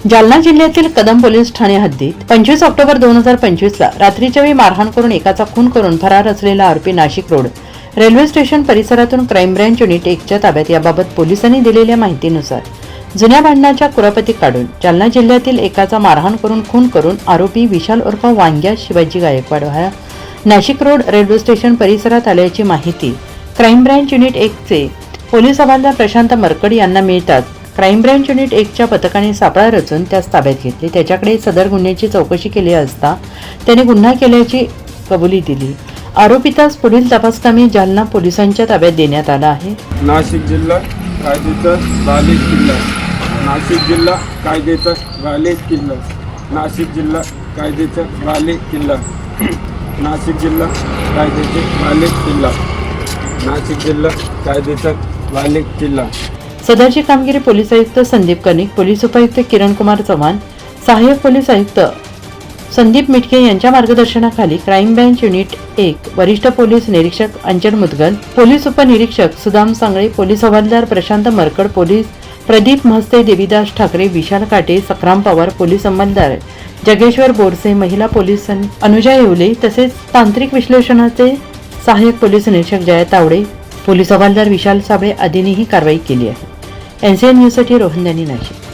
जालना जिल्ह्यातील कदम पोलीस ठाणे हद्दीत पंचवीस ऑक्टोबर दोन हजार पंचवीस ला रात्रीच्या वेळी मारहाण करून एकाचा खून करून फरार असलेला आरोपी नाशिक रोड रेल्वे स्टेशन परिसरातून क्राईम ब्रँच युनिट एकच्या ताब्यात याबाबत पोलिसांनी दिलेल्या माहितीनुसार जुन्या भांडणाच्या कुरापती काढून जालना जिल्ह्यातील एकाचा मारहाण करून खून करून आरोपी विशाल उर्फ वांग्या शिवाजी गायकवाड हा नाशिक रोड रेल्वे स्टेशन परिसरात आल्याची माहिती क्राईम ब्रँच युनिट एकचे पोलीस हवालदार प्रशांत मरकड यांना मिळतात क्राईम ब्रँच युनिट एकच्या पथकाने सापळा रचून त्यास ताब्यात घेतले. त्याच्याकडे सदर गुन्ह्याची चौकशी केली असता त्याने गुन्हा केल्याची कबुली दिली. आरोपितास पुढील तपासकामी जालना पोलिसांच्या ताब्यात देण्यात आला आहे. नाशिक जिल्हा कायद्याचा बालेक किल्ला. नाशिक जिल्हा कायद्याचा बालेक किल्ला. नाशिक जिल्हा कायद्याचा बालेक किल्ला. नाशिक जिल्हा कायद्याचे बालेक किल्ला. नाशिक जिल्हा कायद्याचा बालेक किल्ला. सदरची कामगिरी पोलीस आयुक्त संदीप कनिक पोलीस उपायुक्त किरण कुमार चव्हाण सहाय्यक पोलीस आयुक्त संदीप मिटके यांच्या मार्गदर्शनाखाली क्राईम ब्रँच युनिट एक वरिष्ठ पोलीस निरीक्षक अंजन मुदगल पोलीस उपनिरीक्षक सुदाम सांगळे पोलीस हवालदार प्रशांत मरकड पोलीस प्रदीप म्हस्ते देवीदास ठाकरे विशाल काटे सक्राम पवार पोलीस अंमलदार जगेश्वर बोरसे महिला पोलीस अनुजा येवले तसेच तांत्रिक विश्लेषणाचे सहाय्यक पोलीस निरीक्षक जया तावडे पोलीस हवालदार विशाल साबळे आदींनी ही कारवाई केली आहे. एनसीएन न्यूजसाठी रोहन यांनी नाशिक.